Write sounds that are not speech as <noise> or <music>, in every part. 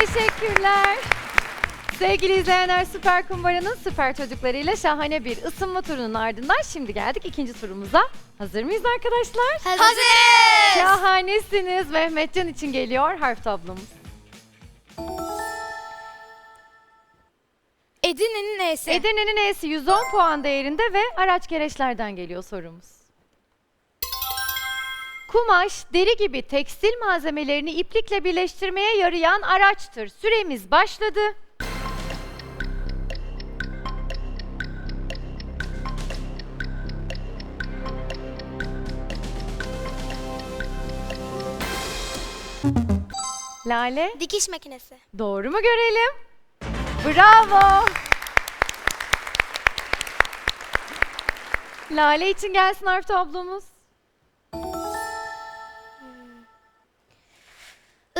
Teşekkürler. Sevgili izleyenler Süper Kumbara'nın süper çocuklarıyla şahane bir ısınma turunun ardından şimdi geldik ikinci turumuza. Hazır mıyız arkadaşlar? Hazırız. Şahanesiniz. Mehmetcan için geliyor harf tablomuz. Edirne'nin neyse. Edirne'nin E'si 110 puan değerinde ve araç gereçlerden geliyor sorumuz. Kumaş, deri gibi tekstil malzemelerini iplikle birleştirmeye yarayan araçtır. Süremiz başladı. Lale, Dikiş makinesi. doğru mu görelim? Bravo. Lale için gelsin harf tablomuz.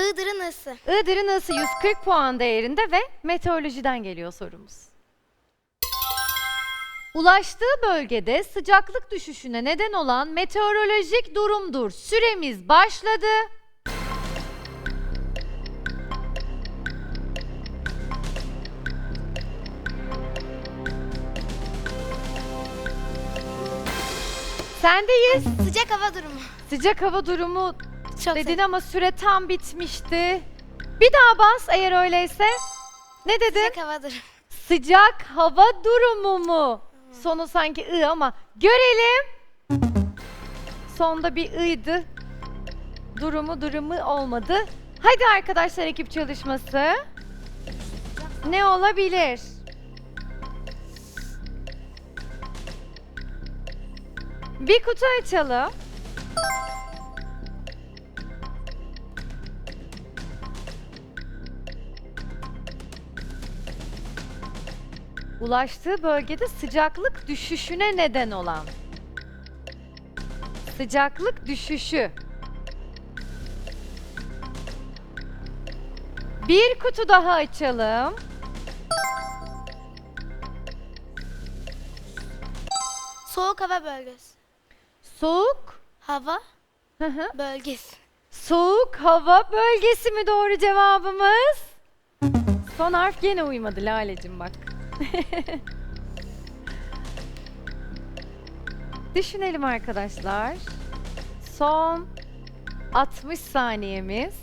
Iğdır'ın ısı. Iğdır'ın ısı 140 puan değerinde ve meteorolojiden geliyor sorumuz. Ulaştığı bölgede sıcaklık düşüşüne neden olan meteorolojik durumdur. Süremiz başladı. Sendeyiz. Sıcak hava durumu. Sıcak hava durumu Çok dedin ama süre tam bitmişti. Bir daha bas eğer öyleyse. Ne dedin? Sıcak hava durumu. Sıcak hava durumu mu? Sonu sanki ı ama görelim. Sonda bir ıydı. Durumu durumu olmadı. Hadi arkadaşlar ekip çalışması. Ne olabilir? Bir kutu açalım. Ulaştığı bölgede sıcaklık düşüşüne neden olan. Sıcaklık düşüşü. Bir kutu daha açalım. Soğuk hava bölgesi. Soğuk. Hava Hı hı. bölgesi. Soğuk hava bölgesi mi doğru cevabımız? Son harf gene uymadı Lalecim bak. <laughs> Düşünelim arkadaşlar. Son 60 saniyemiz.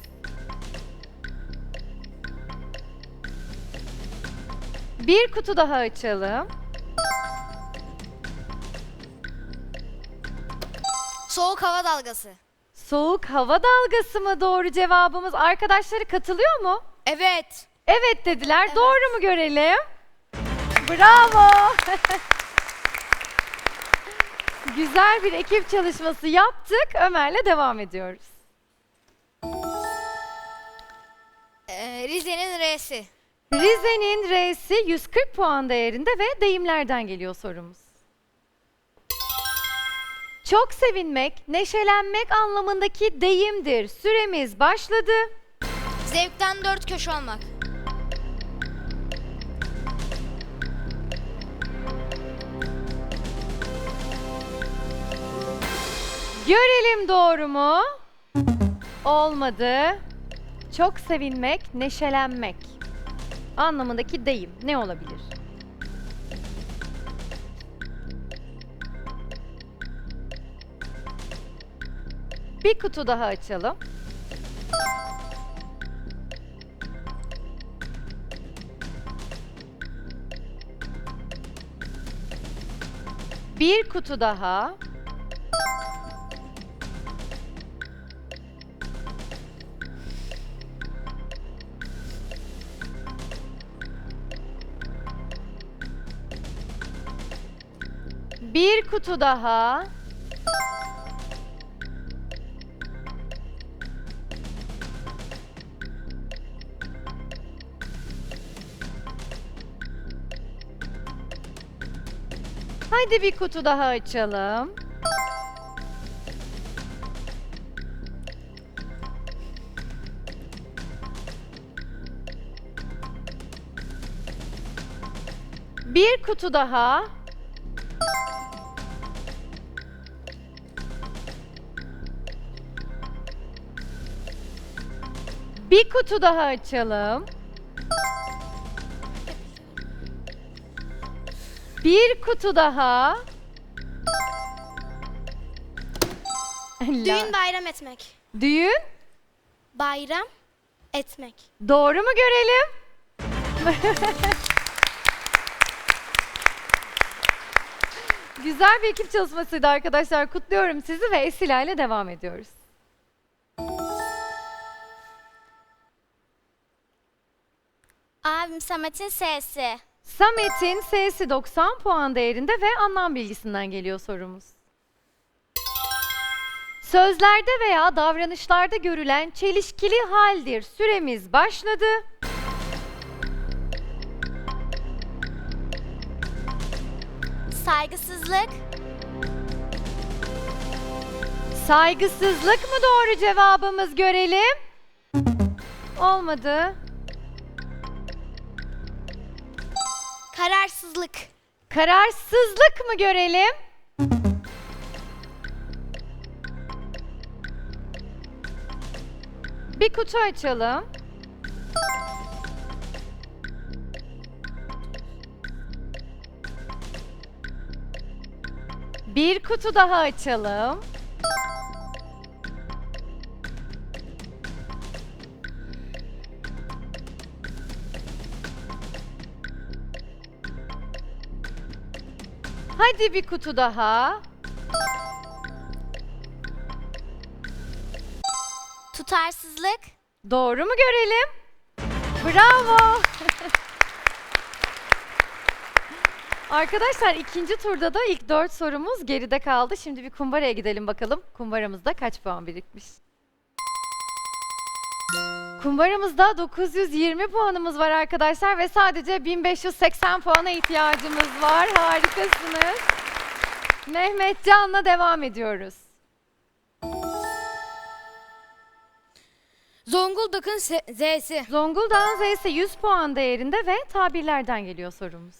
Bir kutu daha açalım. Soğuk hava dalgası. Soğuk hava dalgası mı doğru cevabımız? Arkadaşları katılıyor mu? Evet. Evet dediler. Doğru mu görelim? Bravo. <laughs> Güzel bir ekip çalışması yaptık. Ömer'le devam ediyoruz. Ee, Rize'nin R'si. Rize'nin R'si 140 puan değerinde ve deyimlerden geliyor sorumuz. Çok sevinmek, neşelenmek anlamındaki deyimdir. Süremiz başladı. Zevkten dört köşe olmak. Görelim doğru mu? Olmadı. Çok sevinmek, neşelenmek anlamındaki deyim ne olabilir? Bir kutu daha açalım. Bir kutu daha. Bir kutu daha. Hadi bir kutu daha açalım. Bir kutu daha. Bir kutu daha açalım. Bir kutu daha. Düğün bayram etmek. Düğün. Bayram etmek. Doğru mu görelim? Güzel bir ekip çalışmasıydı arkadaşlar. Kutluyorum sizi ve Esila ile devam ediyoruz. Abim Samet'in sesi. Samet'in S'si 90 puan değerinde ve anlam bilgisinden geliyor sorumuz. Sözlerde veya davranışlarda görülen çelişkili haldir. Süremiz başladı. Saygısızlık. Saygısızlık mı doğru cevabımız görelim? Olmadı. Kararsızlık. Kararsızlık mı görelim? Bir kutu açalım. Bir kutu daha açalım. Hadi bir kutu daha. Tutarsızlık. Doğru mu görelim? Bravo. Arkadaşlar ikinci turda da ilk dört sorumuz geride kaldı. Şimdi bir kumbaraya gidelim bakalım. Kumbaramızda kaç puan birikmiş? Kumbaramızda 920 puanımız var arkadaşlar ve sadece 1580 puana ihtiyacımız var. Harikasınız. Mehmet Can'la devam ediyoruz. Zonguldak'ın Z'si. Zonguldak'ın Z'si 100 puan değerinde ve tabirlerden geliyor sorumuz.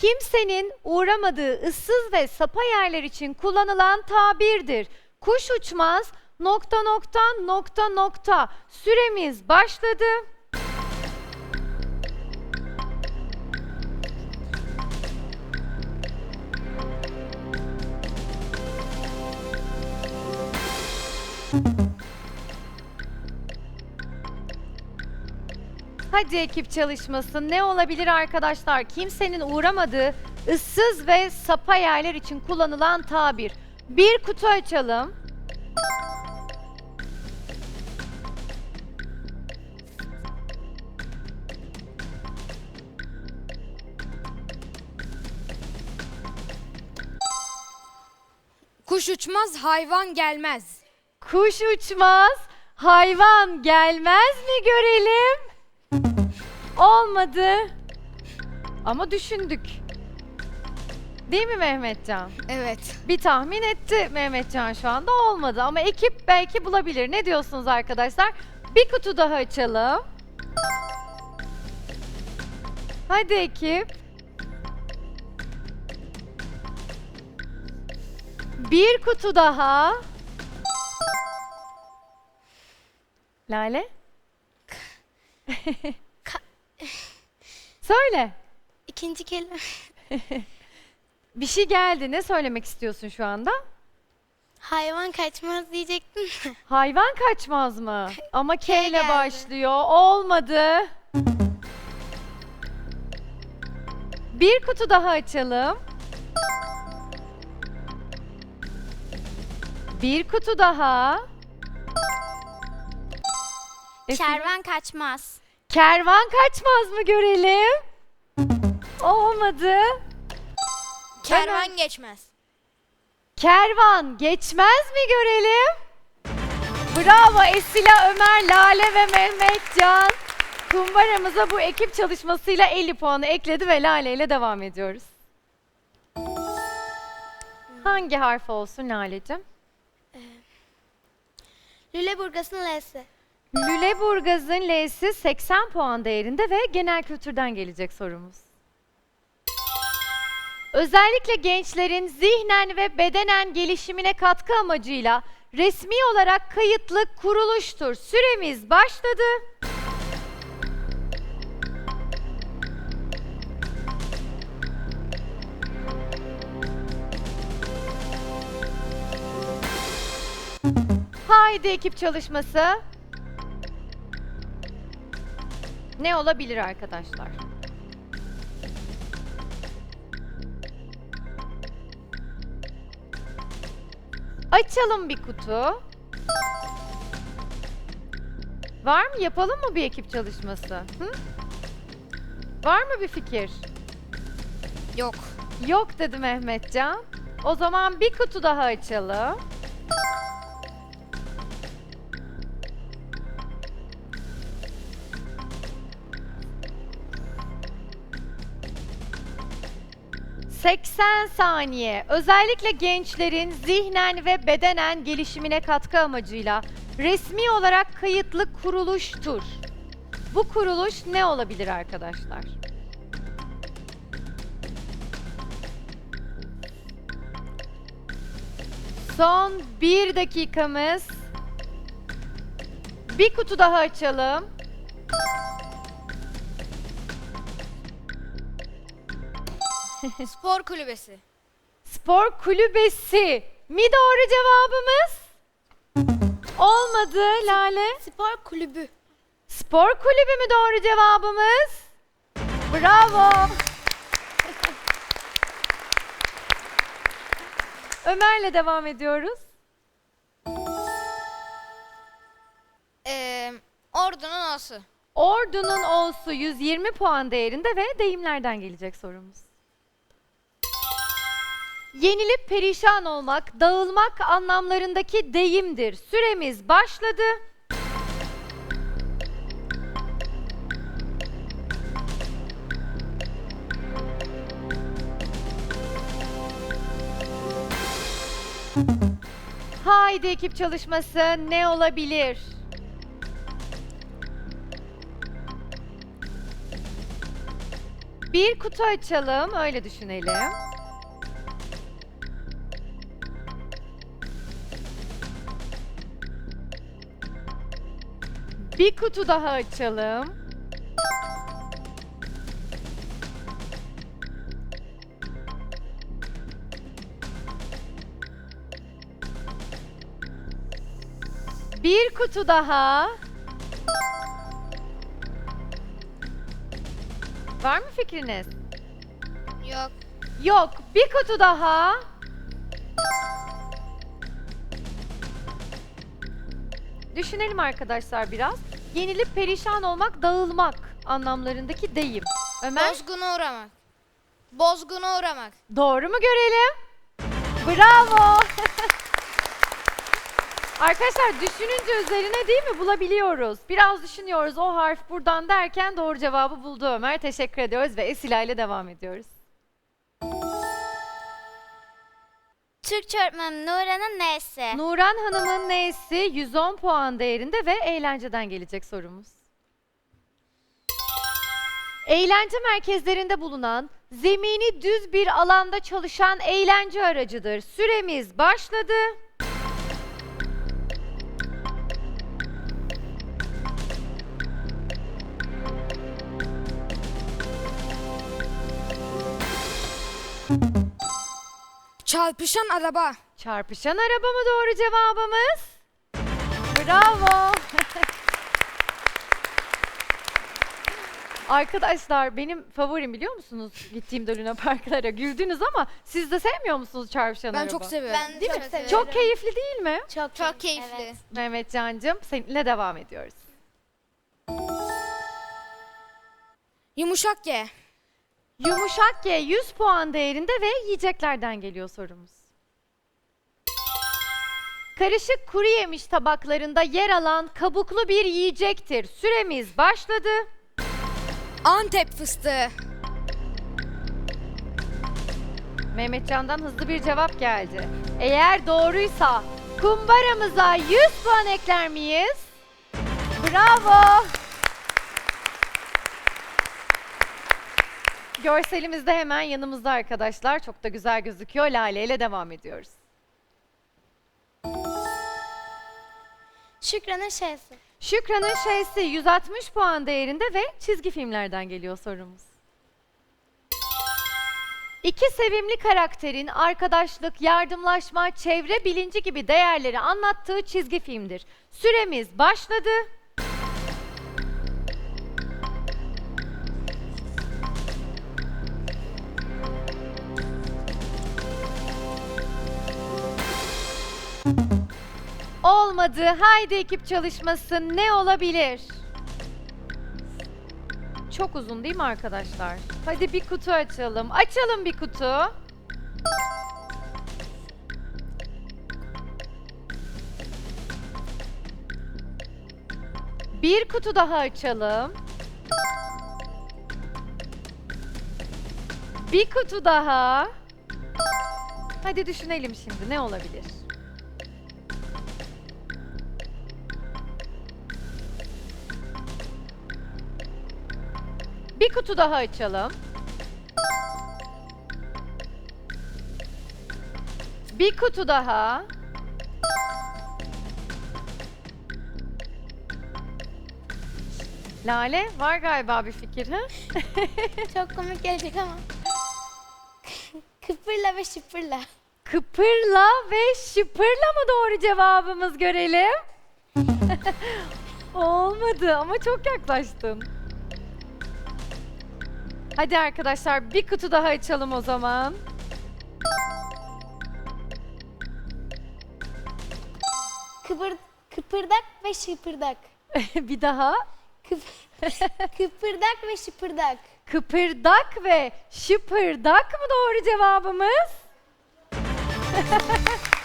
Kimsenin uğramadığı ıssız ve sapa yerler için kullanılan tabirdir. Kuş uçmaz, nokta nokta nokta nokta. Süremiz başladı. Hadi ekip çalışması. Ne olabilir arkadaşlar? Kimsenin uğramadığı ıssız ve sapa yerler için kullanılan tabir. Bir kutu açalım. Uçmaz, hayvan gelmez. Kuş uçmaz, hayvan gelmez mi görelim? Olmadı. Ama düşündük. Değil mi Mehmetcan? Evet. Bir tahmin etti Mehmetcan şu anda olmadı ama ekip belki bulabilir. Ne diyorsunuz arkadaşlar? Bir kutu daha açalım. Hadi ekip. Bir kutu daha. Lale? Söyle. İkinci kelime. <laughs> Bir şey geldi. Ne söylemek istiyorsun şu anda? Hayvan kaçmaz diyecektim. de. Hayvan kaçmaz mı? <laughs> Ama K ile geldi. başlıyor. Olmadı. Bir kutu daha açalım. Bir kutu daha. Esin- Kervan kaçmaz. Kervan kaçmaz mı görelim? Olmadı. Kervan geçmez. Kervan geçmez mi görelim? Bravo Esila, Ömer, Lale ve Mehmet Can. Kumbaramıza bu ekip çalışmasıyla 50 puanı ekledi ve Lale ile devam ediyoruz. Hangi harf olsun Lale'cim? Lüleburgaz'ın L'si. Lüleburgaz'ın L'si 80 puan değerinde ve genel kültürden gelecek sorumuz. özellikle gençlerin zihnen ve bedenen gelişimine katkı amacıyla resmi olarak kayıtlı kuruluştur. Süremiz başladı. Haydi ekip çalışması. Ne olabilir arkadaşlar? Açalım bir kutu. Var mı? Yapalım mı bir ekip çalışması? Hı? Var mı bir fikir? Yok. Yok dedi Mehmetcan. O zaman bir kutu daha açalım. ...80 saniye. Özellikle gençlerin zihnen ve bedenen gelişimine katkı amacıyla... ...resmi olarak kayıtlı kuruluştur. Bu kuruluş ne olabilir arkadaşlar? Son bir dakikamız. Bir kutu daha açalım. <laughs> Spor kulübesi. Spor kulübesi mi doğru cevabımız? Olmadı Lale. Spor kulübü. Spor kulübü mü doğru cevabımız? Bravo. <laughs> Ömer'le devam ediyoruz. Ee, ordunun osu. Ordunun olsu 120 puan değerinde ve deyimlerden gelecek sorumuz. Yenilip perişan olmak, dağılmak anlamlarındaki deyimdir. Süremiz başladı. Haydi ekip çalışması ne olabilir? Bir kutu açalım, öyle düşünelim. Bir kutu daha açalım. Bir kutu daha. Var mı fikriniz? Yok. Yok. Bir kutu daha. Düşünelim arkadaşlar biraz. Yenilip perişan olmak, dağılmak anlamlarındaki deyim. Ömer, Bozguna uğramak. Bozguna uğramak. doğru mu görelim? Bravo. <laughs> Arkadaşlar düşününce üzerine değil mi bulabiliyoruz. Biraz düşünüyoruz o harf buradan derken doğru cevabı buldu Ömer. Teşekkür ediyoruz ve Esila ile devam ediyoruz. Türkçe öğretmenim Nuran'ın nesi? Nuran Hanım'ın neysi 110 puan değerinde ve eğlenceden gelecek sorumuz. Eğlence merkezlerinde bulunan, zemini düz bir alanda çalışan eğlence aracıdır. Süremiz başladı. Çarpışan araba. Çarpışan araba mı doğru cevabımız? Bravo. <laughs> Arkadaşlar benim favorim biliyor musunuz? Gittiğimde Luna Parklara güldünüz ama siz de sevmiyor musunuz çarpışan Ben araba? çok seviyorum. Ben de Değil çok mi? seviyorum. Çok keyifli değil mi? Çok, Çok keyifli. Evet. Mehmet Can'cığım seninle devam ediyoruz. Yumuşak G. Yumuşak G 100 puan değerinde ve yiyeceklerden geliyor sorumuz. Karışık kuru yemiş tabaklarında yer alan kabuklu bir yiyecektir. Süremiz başladı. Antep fıstığı. Mehmetcan'dan hızlı bir cevap geldi. Eğer doğruysa kumbaramıza 100 puan ekler miyiz? Bravo. Görselimiz de hemen yanımızda arkadaşlar. Çok da güzel gözüküyor. Lale ile devam ediyoruz. Şükran'ın şeysi. Şükran'ın şeysi 160 puan değerinde ve çizgi filmlerden geliyor sorumuz. İki sevimli karakterin arkadaşlık, yardımlaşma, çevre bilinci gibi değerleri anlattığı çizgi filmdir. Süremiz başladı. Olmadı. Haydi ekip çalışması ne olabilir? Çok uzun değil mi arkadaşlar? Hadi bir kutu açalım. Açalım bir kutu. Bir kutu daha açalım. Bir kutu daha. Hadi düşünelim şimdi ne olabilir? Kutu daha açalım. Bir kutu daha. Lale var galiba bir fikir ha? <laughs> Çok komik gelecek ama. Kıpırla ve şıpırla. Kıpırla ve şıpırla mı doğru cevabımız görelim? <laughs> Olmadı ama çok yaklaştın. Hadi arkadaşlar bir kutu daha açalım o zaman. Kıpır, kıpırdak ve şıpırdak. <laughs> bir daha. Kıp, <laughs> kıpırdak ve şıpırdak. Kıpırdak ve şıpırdak mı doğru cevabımız? <laughs>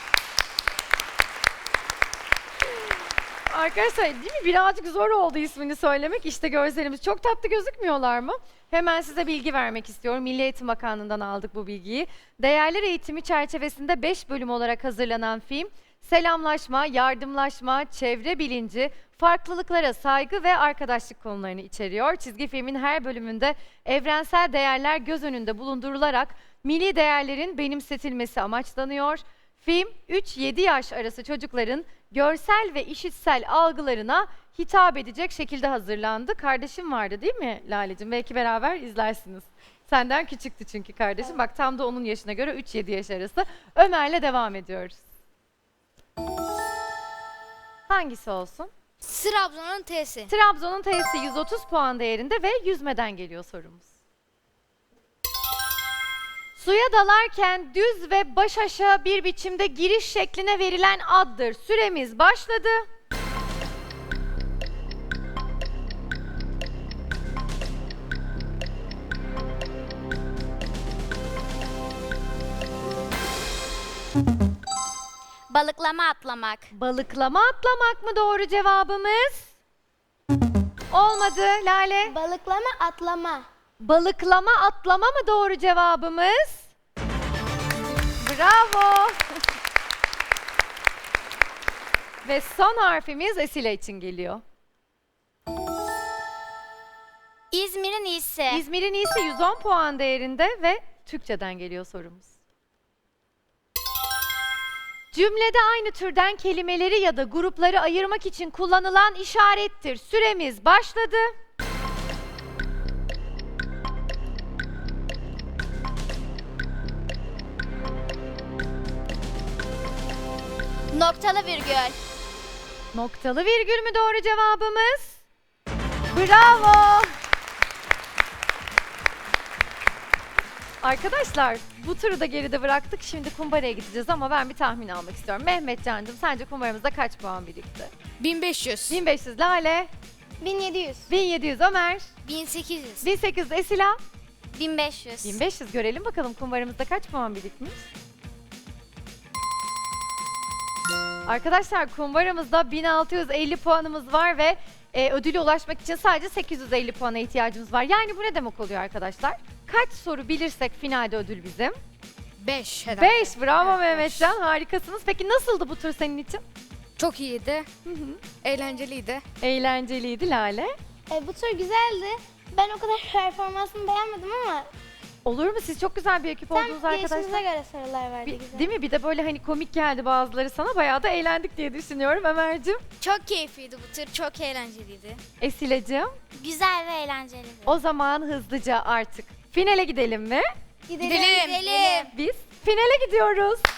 Arkadaşlar değil mi birazcık zor oldu ismini söylemek. İşte görselimiz çok tatlı gözükmüyorlar mı? Hemen size bilgi vermek istiyorum. Milli Eğitim Bakanlığı'ndan aldık bu bilgiyi. Değerler eğitimi çerçevesinde 5 bölüm olarak hazırlanan film, selamlaşma, yardımlaşma, çevre bilinci, farklılıklara saygı ve arkadaşlık konularını içeriyor. Çizgi filmin her bölümünde evrensel değerler göz önünde bulundurularak milli değerlerin benimsetilmesi amaçlanıyor. Film 3-7 yaş arası çocukların görsel ve işitsel algılarına hitap edecek şekilde hazırlandı. Kardeşim vardı değil mi Lale'cim? Belki beraber izlersiniz. Senden küçüktü çünkü kardeşim. Bak tam da onun yaşına göre 3-7 yaş arası. Ömer'le devam ediyoruz. Hangisi olsun? Trabzon'un T'si. Trabzon'un T'si 130 puan değerinde ve yüzmeden geliyor sorumuz. Suya dalarken düz ve baş aşağı bir biçimde giriş şekline verilen addır. Süremiz başladı. Balıklama atlamak. Balıklama atlamak mı doğru cevabımız? Olmadı Lale. Balıklama atlama. Balıklama atlama mı doğru cevabımız? Bravo. <laughs> Ve son harfimiz Esile için geliyor. İzmir'in iyisi. İzmir'in iyisi 110 puan değerinde ve Türkçeden geliyor sorumuz. Cümlede aynı türden kelimeleri ya da grupları ayırmak için kullanılan işarettir. Süremiz başladı. Noktalı virgül. Noktalı virgül mü doğru cevabımız? Bravo! Arkadaşlar bu turu da geride bıraktık. Şimdi kumbaraya gideceğiz ama ben bir tahmin almak istiyorum. Mehmet Can'cığım sence kumbaramızda kaç puan birikti? 1500. 1500 Lale, 1700. 1700 Ömer, 1800. 1800 Esila, 1500. 1500 görelim bakalım kumbaramızda kaç puan birikmiş? Arkadaşlar kumbaramızda 1650 puanımız var ve e, ödüle ulaşmak için sadece 850 puana ihtiyacımız var. Yani bu ne demek oluyor arkadaşlar? Kaç soru bilirsek finalde ödül bizim? 5 herhalde. 5 bravo Evet, Mehmetcan harikasınız. Peki nasıldı bu tur senin için? Çok iyiydi. Eğlenceliydi. Eğlenceliydi Lale. E, bu tur güzeldi. Ben o kadar performansını beğenmedim ama Olur mu? Siz çok güzel bir ekip Sen oldunuz arkadaşlar. göre sorular verdi Bir- güzel. değil mi? Bir de böyle hani komik geldi bazıları sana. Bayağı da eğlendik diye düşünüyorum Ömer'cim. Çok keyifliydi bu tür. Çok eğlenceliydi. Esile'cim. Güzel ve eğlenceli. O zaman hızlıca artık finale gidelim mi? Gidelim. Gidelim. Gidelim. Biz finale gidiyoruz. <laughs>